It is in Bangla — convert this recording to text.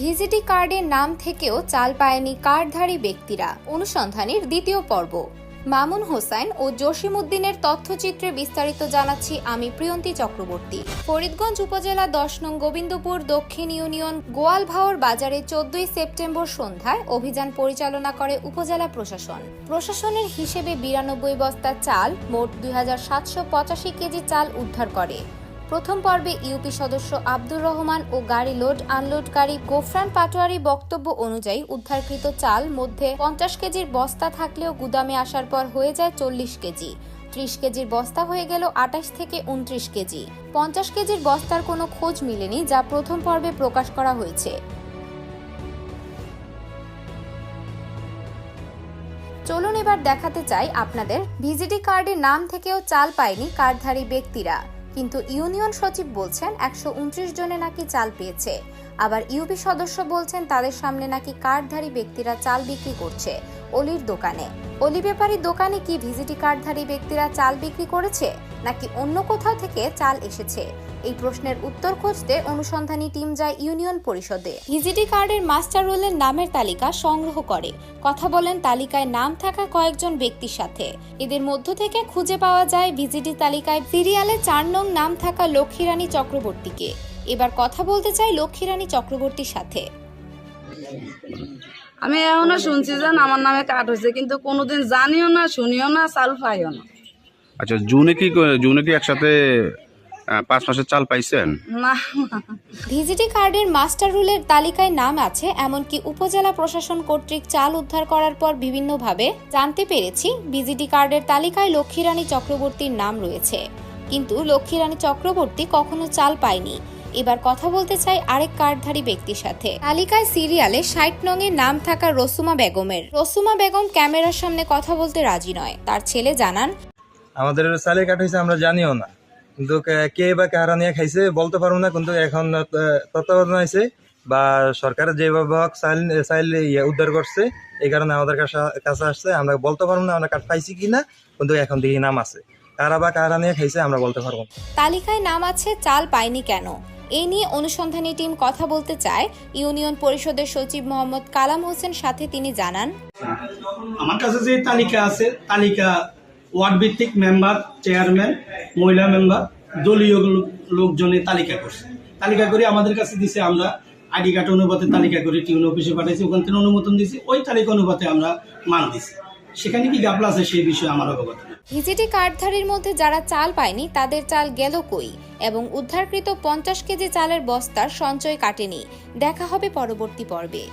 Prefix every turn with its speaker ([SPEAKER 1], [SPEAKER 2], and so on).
[SPEAKER 1] ভিজিটি কার্ডের নাম থেকেও চাল পায়নি কার্ডধারী ব্যক্তিরা। অনুসন্ধানের দ্বিতীয় পর্ব। মামুন হোসাইন ও জসিমউদ্দিনের তথ্যচিত্রে বিস্তারিত জানাচ্ছি আমি প্রিয়ন্তী চক্রবর্তী। ফরিদগঞ্জ উপজেলা দশ নং গোবিন্দপুর দক্ষিণ ইউনিয়ন গোয়ালভাওর বাজারে চোদ্দই সেপ্টেম্বর সন্ধ্যায় অভিযান পরিচালনা করে উপজেলা প্রশাসন। প্রশাসনের হিসেবে বিরানব্বই বস্তা চাল মোট দুই হাজার সাতশো পঁচাশি কেজি চাল উদ্ধার করে। প্রথম পর্বে ইউপি সদস্য আব্দুর রহমান ও গাড়ি লোড, আনলোডকারী গোফরান পাটোয়ারি বক্তব্য অনুযায়ী উদ্ধারকৃত চাল মধ্যে পঞ্চাশ কেজির বস্তা থাকলেও গুদামে আসার পর হয়ে যায় চল্লিশ কেজি। ত্রিশ কেজির বস্তা হয়ে গেল আঠাশ থেকে উনত্রিশ কেজি। পঞ্চাশ কেজির বস্তার কোনো খোঁজ মিলেনি, যা প্রথম পর্বে প্রকাশ করা হয়েছে। চলুন এবার দেখাতে চাই আপনাদের ভিজিটি কার্ডের নাম থেকেও চাল পায়নি কার্ডধারী ব্যক্তিরা। কিন্তু ইউনিয়ন সচিব বলছেন একশো উনত্রিশ জনে নাকি চাল পেয়েছে। আবার ইউপি সদস্য বলছেন তাদের সামনে নাকি কার্ডধারী ব্যক্তিরা চাল বিক্রি করছে অলির দোকানে। অলি ব্যাপারীর দোকানে কি ভিজিটি কার্ডধারী ব্যক্তিরা চাল বিক্রি করেছে, নাকি অন্য কোথাও থেকে চাল এসেছে? এই প্রশ্নের উত্তর খুঁজতে অনুসন্ধানী টিম যায় ইউনিয়ন পরিষদে। ভিজিটি কার্ডের মাস্টার রোলের নামের তালিকা সংগ্রহ করে। কথা বলেন তালিকায় নাম থাকা কয়েকজন ব্যক্তির সাথে। এদের মধ্য থেকে খুঁজে পাওয়া যায় ভিজিটি তালিকায় সিরিয়ালে চার নং নাম থাকা লক্ষ্মীরানী চক্রবর্তীকে। এবার কথা বলতে চাই লক্ষ্মীরানী চক্রবর্তীর সাথে।
[SPEAKER 2] আমি এখনও শুনছি যে আমার নামে কাট হয়েছে কিন্তু কোনোদিন জানিও না শুনিও না চাল পাইও না।
[SPEAKER 3] আচ্ছা জুনে কি জুনে কি একসাথে পাঁচ মাসের চাল পাইছেন?
[SPEAKER 1] ভিজিটি কার্ডের মাস্টার রুলের তালিকায় নাম আছে এমনকি উপজেলা প্রশাসন কর্তৃক চাল উদ্ধার করার পর বিভিন্নভাবে জানতে পেরেছি ভিজিটি কার্ডের তালিকায় লক্ষ্মীরানী চক্রবর্তীর নাম রয়েছে। কিন্তু লক্ষ্মীরানী চক্রবর্তী কখনো চাল পায়নি। এবার কথা বলতে চাই আরেক কার্ডধারী ব্যক্তির সাথে। তালিকায় সিরিয়ালে ষাট নঙের নাম থাকা রসুমা বেগমের। রসুমা বেগম ক্যামেরার সামনে কথা বলতে রাজি নয়। তার ছেলে জানান
[SPEAKER 4] আমাদের চালে কাট হয়েছে আমরা জানিও না। কিন্তু কে- কে বা কারা নিয়ে খাইছে বলতে পারব না কিন্তু এখন তত্ত্বাবধান হয়েছে বা সরকার যেভাবে হোক ইয়ে উদ্ধার করছে এই কারণে আমাদের কাছে কাছে আসছে আমরা বলতে পারব না আমরা কাঠ পাইছি কিনা কিন্তু এখন দেখি নাম আছে। কারা বা কারা নিয়ে খাইছে আমরা বলতে পারব না।
[SPEAKER 1] তালিকায় নাম আছে চাল পায়নি কেন? এই নিয়ে অনুসন্ধানী টিম কথা বলতে চায় ইউনিয়ন পরিষদের সচিব মোহাম্মদ কালাম হোসেন, সাথে তিনি জানান।
[SPEAKER 5] আমার কাছে যে তালিকা আছে, তালিকা ওয়ার্ড ভিত্তিক মেম্বার, চেয়ারম্যান, মহিলা মেম্বার, দলীয় লোক- লোকজনের তালিকা করছে। তালিকা করে আমাদের কাছে দিছে, আমরা আইডি কার্ড অনুপাতে তালিকা করে টিউন অফিসে পাঠাইছি, ওখান থেকে অনুমোদন দিয়েছি ওই তালিকা অনুপাতে আমরা মান দিছি। সেখানে কি গাপলা আছে সেই বিষয়ে আমার অবগত।
[SPEAKER 1] ভিজিটি কার্ডধারীর মধ্যে যারা চাল পায়নি, তাদের চাল গেল কই? এবং উদ্ধারকৃত পঞ্চাশ কেজি চালের বস্তার সঞ্চয় কাটেনি। দেখা হবে পরবর্তী পর্বে।